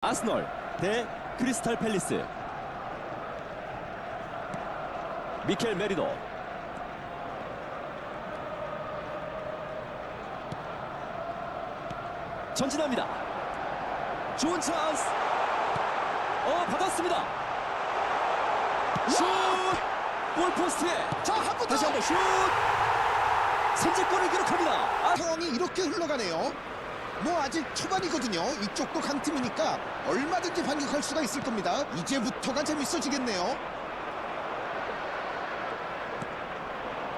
아스널 대 크리스탈 팰리스. 미켈 메리노. 전진합니다. 좋은 찬스. 어 받았습니다. 슛! 골포스트에. 자, 한 번 더. 다시 한번 슛! 선제골을 기록합니다. 아, 상황이 이렇게 흘러가네요. 뭐 아직 초반이거든요. 이쪽도 강팀이니까 얼마든지 반격할 수가 있을 겁니다. 이제부터가 재밌어지겠네요.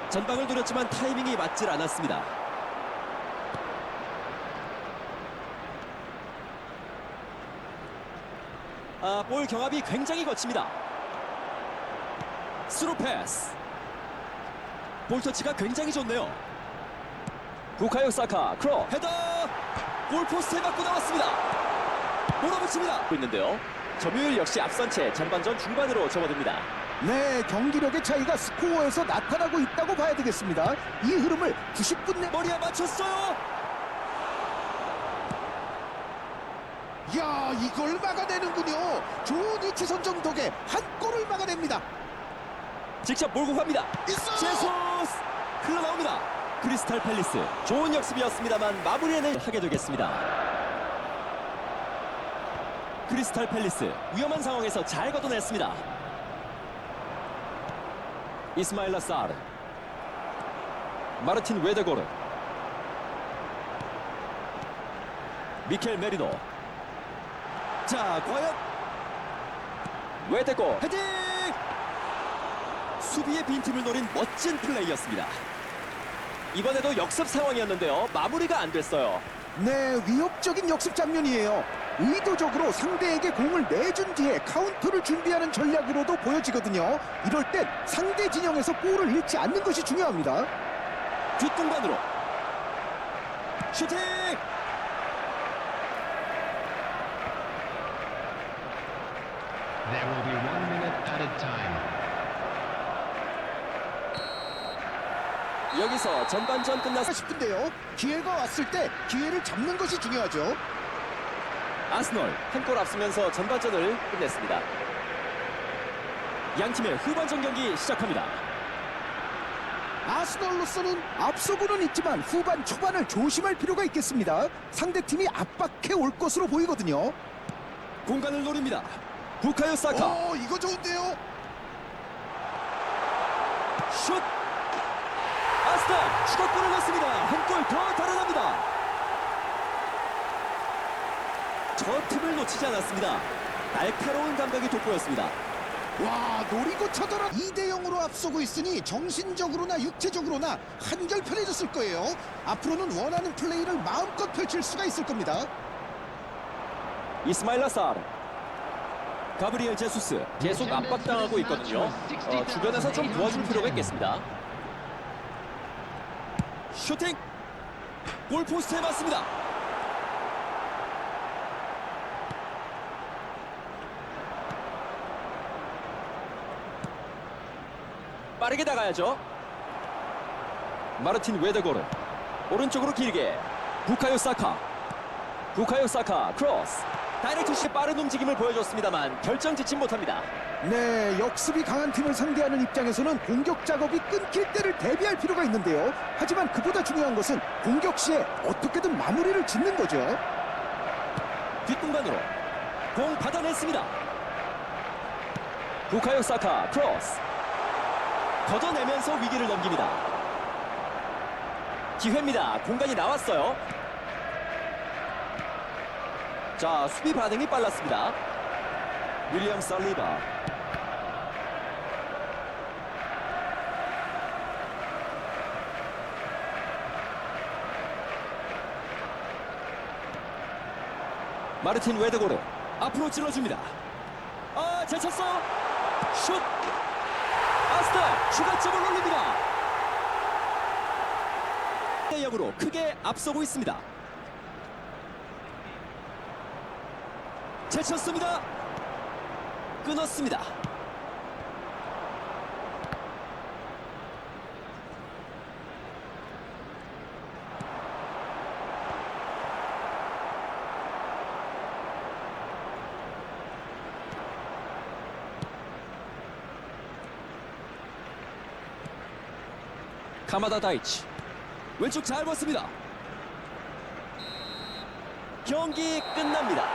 전방을 노렸지만 타이밍이 맞질 않았습니다. 아, 볼 경합이 굉장히 거칩니다. 스루 패스. 볼 터치가 굉장히 좋네요. 부카요 사카 크로 헤더 골 포스트에 맞고 나왔습니다. 몰아붙입니다. 있는데요. 점유율 역시 앞선 채 전반전 중반으로 접어듭니다. 네, 경기력의 차이가 스코어에서 나타나고 있다고 봐야 되겠습니다. 이 흐름을 90분 내 머리에 맞췄어요. 야, 이걸 막아내는군요. 좋은 위치 선정 덕에 한 골을 막아냅니다. 직접 몰고 갑니다. 있어요. 제수스 흘러나옵니다. 크리스탈 팰리스 좋은 역습이었습니다만 마무리는 하게 되겠습니다. 크리스탈 팰리스 위험한 상황에서 잘 걷어냈습니다. 이스마일라 사르 마르틴 웨데고르 미켈 메리노 자 과연 웨데고 헤딩 수비의 빈틈을 노린 멋진 플레이였습니다. 이번에도 역습 상황이었는데요. 마무리가 안 됐어요. 네, 위협적인 역습 장면이에요. 의도적으로 상대에게 공을 내준 뒤에 카운터를 준비하는 전략으로도 보여지거든요. 이럴 땐 상대 진영에서 볼을 잃지 않는 것이 중요합니다. 뒷공간으로 슈팅! There will be one minute at a time. 여기서 전반전 끝났 싶은데요. 기회가 왔을 때 기회를 잡는 것이 중요하죠. 아스널 한 골 앞서면서 전반전을 끝냈습니다. 양 팀의 후반전 경기 시작합니다. 아스널로서는 앞서고는 있지만 후반 초반을 조심할 필요가 있겠습니다. 상대팀이 압박해 올 것으로 보이거든요. 공간을 노립니다. 부카요 사카 오, 이거 좋은데요. 슛! 아스널 추가골을 넣습니다. 한 골 더 달아납니다. 저 틈을 놓치지 않았습니다. 날카로운 감각이 돋보였습니다. 와, 노리고 쳐들어 2대 0으로 앞서고 있으니 정신적으로나 육체적으로나 한결 편해졌을 거예요. 앞으로는 원하는 플레이를 마음껏 펼칠 수가 있을 겁니다. 이스마일 라 사르 가브리엘 제수스 계속 압박당하고 있거든요 어, 주변에서 좀 도와줄 필요가 있겠습니다 슈팅! 골포스트에 맞습니다. 빠르게 나가야죠. 마르틴 웨데고르 오른쪽으로 길게. 부카요 사카. 부카요 사카 크로스 다이렉트 시 빠른 움직임을 보여줬습니다만 결정 짓지 못합니다. 네, 역습이 강한 팀을 상대하는 입장에서는 공격 작업이 끊길 때를 대비할 필요가 있는데요. 하지만 그보다 중요한 것은 공격 시에 어떻게든 마무리를 짓는 거죠. 뒷공간으로 공 받아냈습니다. 부카요 사카 크로스. 걷어내면서 위기를 넘깁니다. 기회입니다. 공간이 나왔어요 자 수비 반응이 빨랐습니다 윌리엄 살리바 마르틴 웨드고르 앞으로 찔러줍니다. 아, 잘 쳤어요. 슛. 아스터 추가점을 올립니다. 1대 0으로 크게 앞서고 있습니다. 제쳤습니다. 끊었습니다. 가마다 다이치 왼쪽 잘 봤습니다 경기 끝납니다